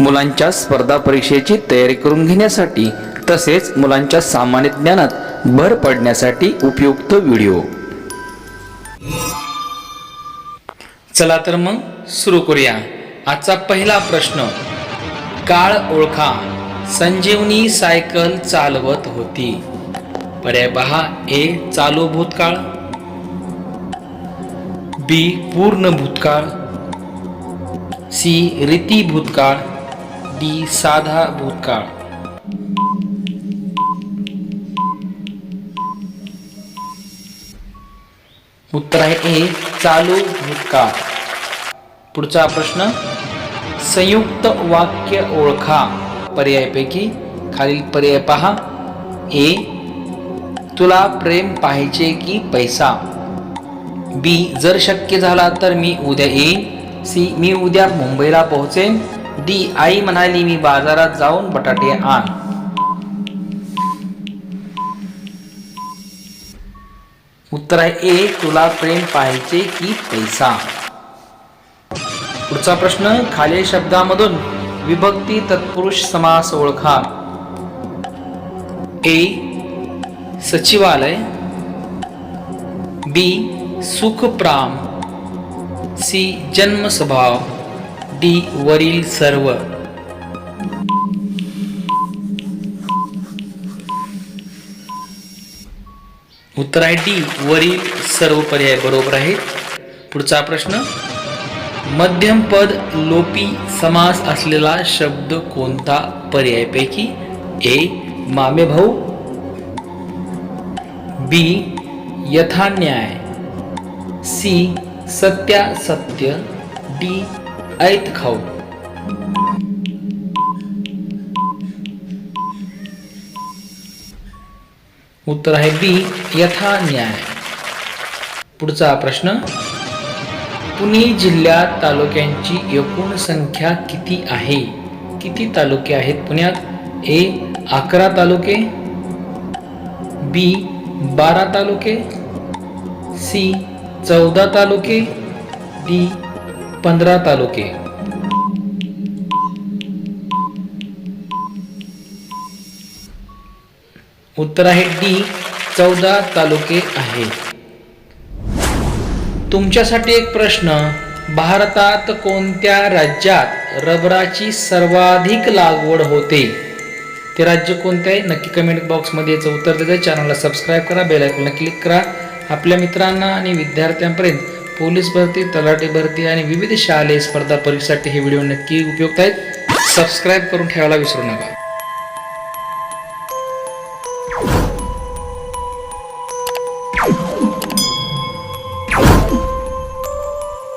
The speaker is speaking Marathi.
मुलांच्या स्पर्धा परीक्षेची तयारी करून घेण्यासाठी तसेच मुलांच्या सामान्य ज्ञानात भर पडण्यासाठी उपयुक्त व्हिडिओ. चला तर मग सुरू करूया. आजचा पहिला प्रश्न. काळ ओळखा. संजीवनी सायकल चालवत होती. पर्याय पहा. ए चालू भूतकाळ. बी पूर्ण भूतकाळ. सी रीती भूतकाळ. डी साधा भूतकाळ उत्तर आहे ए चालू भूतकाळ पुढचा प्रश्न संयुक्त वाक्य ओळखा. पर्यायपैकी खालील पर्याय पहा. ए तुला प्रेम पाहिजे की पैसा? बी जर शक्य झाला तर मी उद्या येईन सी मी उद्या मुंबईला पोहोचेन. डी आई म्हणाली मी बाजारात जाऊन बटाटे आण. उत्तर आहे ए तुला प्रेम पाहिजे की पैसा? पुढचा प्रश्न खालील शब्दामधून विभक्ती तत्पुरुष समास ओळखा. ए सचिवालय. बी सुखप्राम सी जन्म स्वभाव. डी वरील सर्व. उत्तर आहे डी वरील सर्व पर्याय बरोबर आहेत. पुढचा प्रश्न मध्यम पद लोपी समास असलेला शब्द कोणता पर्यायपैकी? ए मामे भाऊ बी यथान्याय. सी सत्यासत्य. डी ऐत खाऊ. उत्तर आहे बी यथा न्याय. पुढचा प्रश्न. पुणे जिल्ह्यात तालुक्यांची एकूण संख्या किती आहे? किती तालुके आहेत पुण्यात? ए अकरा तालुके. बी बारा तालुके. सी चौदा तालुके. डी पंधरा तालुके. उत्तर आहे डी चौदा तालुके आहेत तुमच्यासाठी एक प्रश्न भारतात कोणत्या राज्यात रबराची सर्वाधिक लागवड होते? ते राज्य कोणते आहे? नक्की कमेंट बॉक्समध्ये याचं उत्तर देते चॅनलला सबस्क्राईब करा बेल आयकॉनला क्लिक करा. आपल्या मित्रांना आणि विद्यार्थ्यांपर्यंत पोलीस भरती तलाठी भरती आणि विविध शालेय स्पर्धा परीक्षेसाठी हे व्हिडिओ नक्की उपयुक्त आहेत. सबस्क्राईब करून ठेवायला विसरू नका.